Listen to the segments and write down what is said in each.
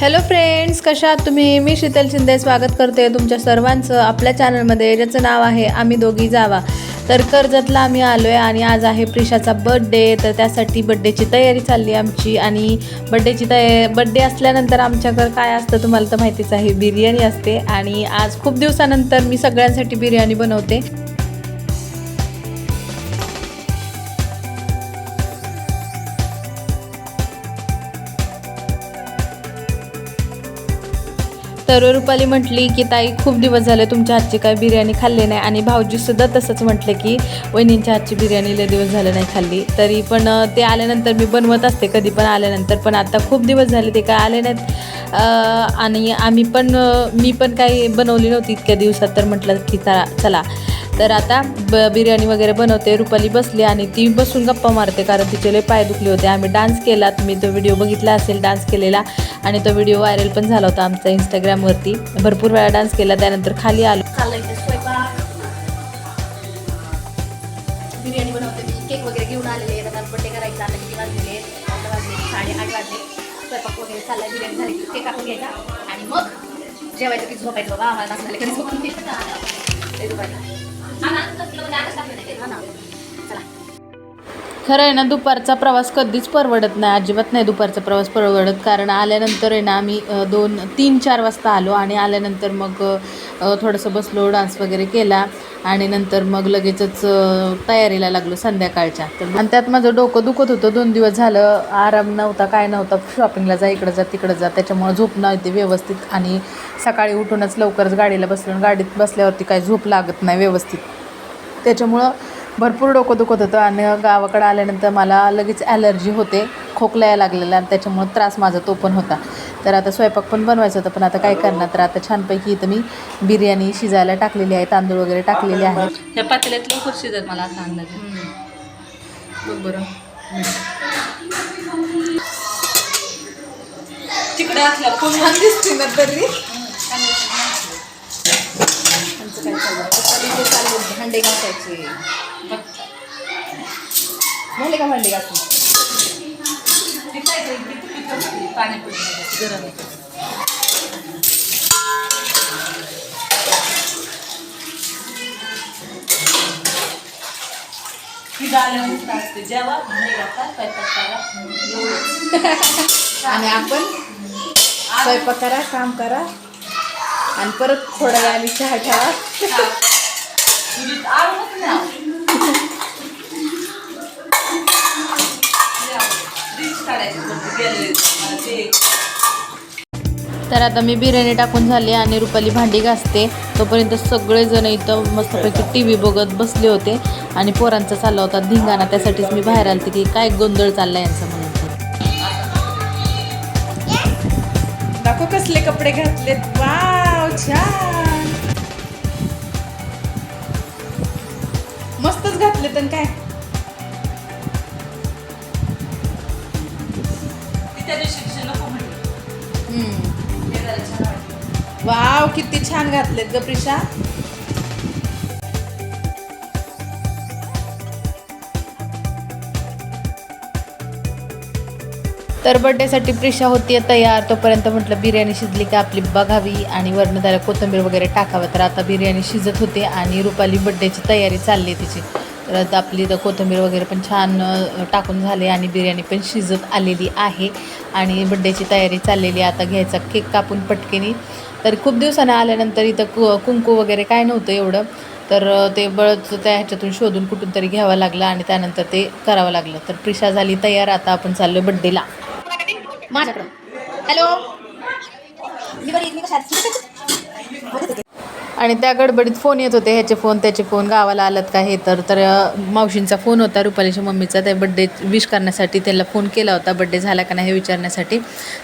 Hello friends कशा आहात तुम्ही? मी शीतल शिंदे स्वागत करते तुमच्या सर्वांचं आपल्या चॅनलमध्ये ज्याचं नाव आहे आम्ही दोघी जावा. तर कर्जतला आम्ही आलो आहे आणि आज आहे प्रिशाचा बड्डे तर त्यासाठी बड्डेची तयारी चालली आहे आमची. आणि बड्डेची तया बड्डे असल्यानंतर आमच्याकडं काय असतं तुम्हाला तर माहितीच आहे. बिर्याणी असते. आणि आज खूप दिवसानंतर मी सगळ्यांसाठी बिर्याणी बनवते. तर रुपाली म्हटली की ताई खूप दिवस झाले तुमच्या हातची काय बिर्याणी खाल्ली नाही. आणि भाऊजीसुद्धा तसंच म्हटलं की वहिनींच्या हातची बिर्याणी लय दिवस झालं नाही खाल्ली. तरी पण ते आल्यानंतर मी बनवत असते कधी पण आल्यानंतर पण आता खूप दिवस झाले ते काय आले नाहीत. आणि आम्ही पण मी पण काही बनवली नव्हती इतक्या दिवसात तर म्हटलं की चला चला. तर आता ब बिर्याणी वगैरे बनवते. रुपाली बसली आणि ती बसून गप्पा मारते कारण तिचे लय पाय दुखले होते. आम्ही डान्स केला. तुम्ही तो व्हिडिओ बघितला असेल डान्स केलेला. आणि तो व्हिडिओ व्हायरल पण झाला होता आमचा इंस्टाग्रामवरती भरपूर वेळा डान्स केला. त्यानंतर खाली आलो. बिर्याणी बनवते. मी केक वगैरे घेऊन आलेले आहेत. आता बड्डे करायचा आता किती वाजलेले आहेत? आता वाजले साडेआठ वाजले. स्वयंपाक वगैरे चालला बिर्याणी झाली की केक आपण घ्यायचा. आणि मग जेवायचं की झोपायचं. बाबा आम्हाला झाले कधी झोपून ते दुपारला हा ना चला. खरं आहे ना दुपारचा प्रवास कधीच परवडत नाही अजिबात नाही दुपारचा प्रवास परवडत. कारण आल्यानंतर आहे ना आम्ही दोन तीन चार वाजता आलो आणि आल्यानंतर मग थोडंसं बसलो डान्स वगैरे केला आणि नंतर मग लगेचच तयारीला लागलो संध्याकाळच्या. तर आणि त्यात माझं डोकं दुखत होतं. दोन दिवस झालं आराम नव्हता काय नव्हता. शॉपिंगला जा इकडं जा तिकडं जा. त्याच्यामुळं झोप नव्हती व्यवस्थित आणि सकाळी उठूनच लवकरच गाडीला बसलो आणि गाडीत बसल्यावरती काही झोप लागत नाही व्यवस्थित. त्याच्यामुळं भरपूर डोकं दुखत होतं आणि गावाकडे आल्यानंतर मला लगेच ॲलर्जी होते. खोकला यायला लागलेला आणि त्याच्यामुळं त्रास माझा तो पण होता. तर आता स्वयंपाक पण बनवायचा होता पण आता काय करणार? तर आता छानपैकी इथं मी बिर्याणी शिजायला टाकलेली आहे तांदूळ वगैरे टाकलेले आहेत त्या पातेल्यात लवकर शिजत मला असं अंदाज बरं. तिकडे असल्या कोण दिसते ना तरी? आमचं काय इथे चालू भांडे घासायचे. झाले का भांडे घासून पाणी गरम आहे जेव्हा भांडे घासा? स्वयंपाक आणि आपण स्वयंपाक करा काम करा. आणि परत थोड्या वेळाने चहा ठेवा. तर आता मी बिर्याणी टाकून झाली आणि रुपाली भांडी घासते. तोपर्यंत सगळेजण इथं मस्तपैकी टी व्ही बघत बसले होते. आणि पोरांचा चालला होता धिंगाणा. त्यासाठीच मी बाहेर आलते की काय गोंधळ चालला यांचा म्हणून. दाखव कसले कपडे घातलेत. वाव छान. घातले तर काय? वाव किती छान घातलेत ग प्रिशा. तर बड्डेसाठी प्रिशा होती तयार. तोपर्यंत म्हटलं बिर्याणी शिजली की आपली बघावी आणि वरनं त्याला कोथिंबीर वगैरे टाकावं. तर आता बिर्याणी शिजत होते आणि रुपाली बड्डेची तयारी चालली तिची. परत आपली तर कोथिंबीर वगैरे पण छान टाकून झाले आणि बिर्याणी पण शिजत आलेली आहे. आणि बड्डेची तयारी चाललेली आहे. आता घ्यायचा केक कापून पटकेनी. तर खूप दिवसानं आल्यानंतर इथं कु कुंकू वगैरे काय नव्हतं एवढं. तर ते बळच त्या ह्याच्यातून शोधून कुठून तरी घ्यावं लागलं आणि त्यानंतर ते करावं लागलं. तर प्रिशा झाली तयार. आता आपण चाललो बड्डेला हॅलो? मी बरी मी आणि त्या गडबडीत फोन येत होते ह्याचे फोन त्याचे फोन गावाला आलात का हे तर? तर मावशींचा फोन होता रुपालीच्या मम्मीचा. त्या बड्डे विश करण्यासाठी त्याला फोन केला होता बड्डे झाला का नाही हे विचारण्यासाठी?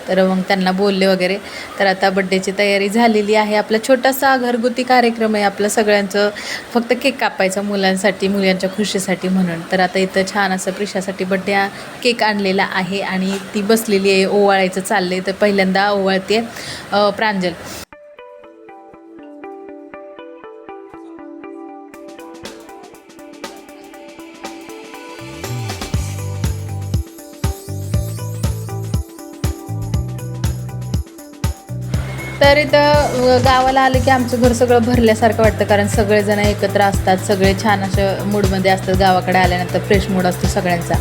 तर मग त्यांना बोलले वगैरे. तर आता बड्डेची तयारी झालेली आहे. आपला छोटासा घरगुती कार्यक्रम आहे आपलं सगळ्यांचं फक्त केक कापायचा मुलांसाठी मुलांच्या खुशीसाठी म्हणून. तर आता इथं छान असं प्रिशासाठी बड्डे केक आणलेला आहे आणि ती बसलेली आहे ओवाळायचं चाललं आहे तर पहिल्यांदा ओवाळते प्रांजल. तर इथं गावाला आलं की आमचं घर सगळं भरल्यासारखं वाटतं. कारण सगळेजण एकत्र असतात सगळे छान अशा मूडमध्ये असतात. गावाकडे आल्यानंतर फ्रेश मूड असतो सगळ्यांचा.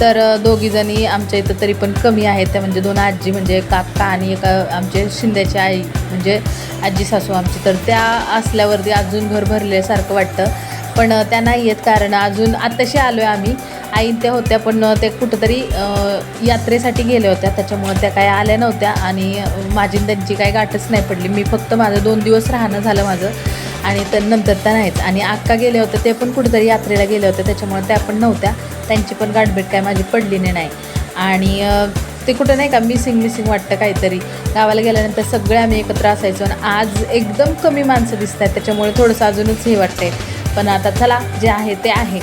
तर दोघीजणी आमच्या इथं तरी पण कमी आहेत. त्या म्हणजे दोन आजी म्हणजे काका आणि एका आमचे शिंद्याची आई म्हणजे आजी सासू आमची. तर त्या असल्यावरती अजून घर भरल्यासारखं वाटतं. पण त्या नाही आहेत. कारण अजून आत्ताशी आलो आहे आम्ही. आई त्या होत्या पण ते कुठंतरी यात्रेसाठी गेल्या होत्या. त्याच्यामुळे त्या काय आल्या नव्हत्या आणि माझी त्यांची काही गाठच नाही पडली. मी फक्त माझं दोन दिवस राहणं झालं माझं आणि तर नंतर त्या नाहीत. आणि अक्का गेले होत्या ते पण कुठंतरी यात्रेला गेले होत्या. त्याच्यामुळे त्या पण नव्हत्या. त्यांची पण गाठभेट काय माझी पडली नाही आणि ते कुठं नाही का मिसिंग मिसिंग वाटतं काहीतरी. गावाला गेल्यानंतर सगळे आम्ही एकत्र असायचो आणि आज एकदम कमी माणसं दिसत आहेत त्याच्यामुळे थोडंसं अजूनच हे वाटते पण आता चला जे आहे ते आहे.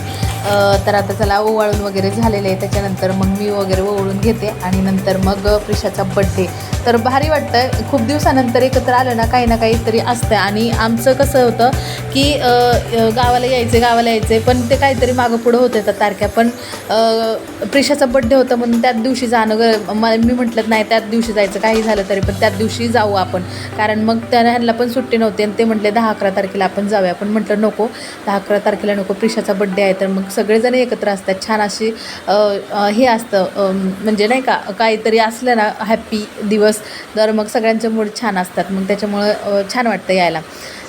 तर आता चला ओवाळून वगैरे झालेले आहे. त्याच्यानंतर मग मी वगैरे ओवळून घेते आणि नंतर मग प्रिशाचा बड्डे तर भारी वाटतं खूप दिवसानंतर एकत्र आलं ना काही ना काहीतरी असतं आणि आमचं कसं होतं की गावाला यायचं गावाला यायचं पण ते काहीतरी मागं पुढं होतं त्या तारख्या. पण प्रिशाचा बड्डे होता म्हणून त्याच दिवशी जाणं ग म- मी म्हटलं नाही त्याच दिवशी जायचं काही झालं तरी पण त्याच दिवशी जाऊ आपण. कारण मग त्यांना ह्यांना पण सुट्टी नव्हती आणि ते म्हटले दहा अकरा तारखेला आपण जाऊया. पण म्हटलं नको दहा अकरा तारखेला नको प्रिशाचा बड्डे आहे. तर मग सगळेजण एकत्र असतात. छान अशी हे असतं म्हणजे नाही का काहीतरी असलं ना हॅप्पी दिवस तर मग सगळ्यांचे मूड छान असतात. मग त्याच्यामुळं छान वाटतं यायला.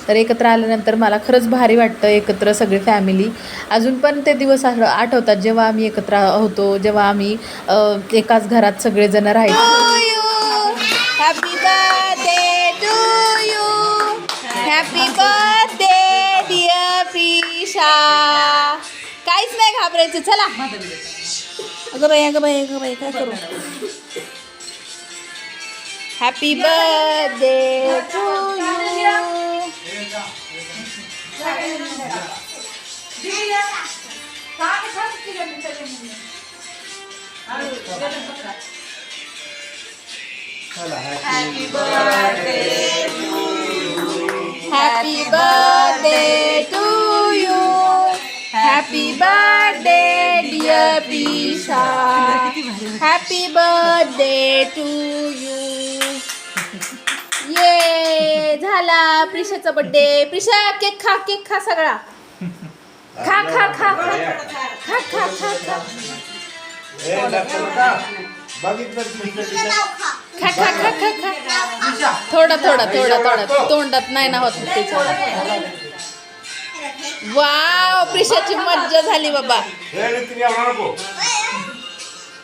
तर एकत्र आल्यानंतर मला खरंच भारी वाटतं एकत्र सगळी फॅमिली. अजून पण ते दिवस आठ- आठवतात जेव्हा आम्ही एकत्र होतो जेव्हा आम्ही एकाच घरात सगळेजण राहायचो. Happy birthday to you happy birthday dear Prisha काहीच नाही घाबरायचं. चला. अगं बाई अगं बाई अगं बाई काय करू? Happy birthday to you. Happy birthday to you. Happy birthday to you. Happy birthday, dear Pisha. Happy birthday to you. झाला प्रिशाचा बर्थडे प्रिशा केक खा केक खा सगळा. खा खा खा खा. खा खा खा खा. खा. खा खा खा खा थोडा थोडा थोडा थोडा. तोंडात नाही ना होत वाव प्रिशाची मज्जा झाली बाबा. नको.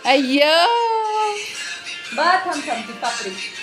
अय्यो. ती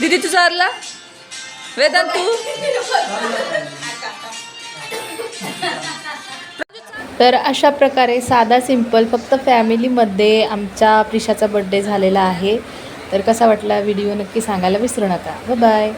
दीदी तू बसा. वेदन दीदी तू तर अशा प्रकारे साधा सिंपल फक्त फॅमिलीमध्ये आमच्या प्रिशाचा बड्डे झालेला आहे. तर कसा वाटला व्हिडिओ नक्की सांगायला विसरू नका. बाय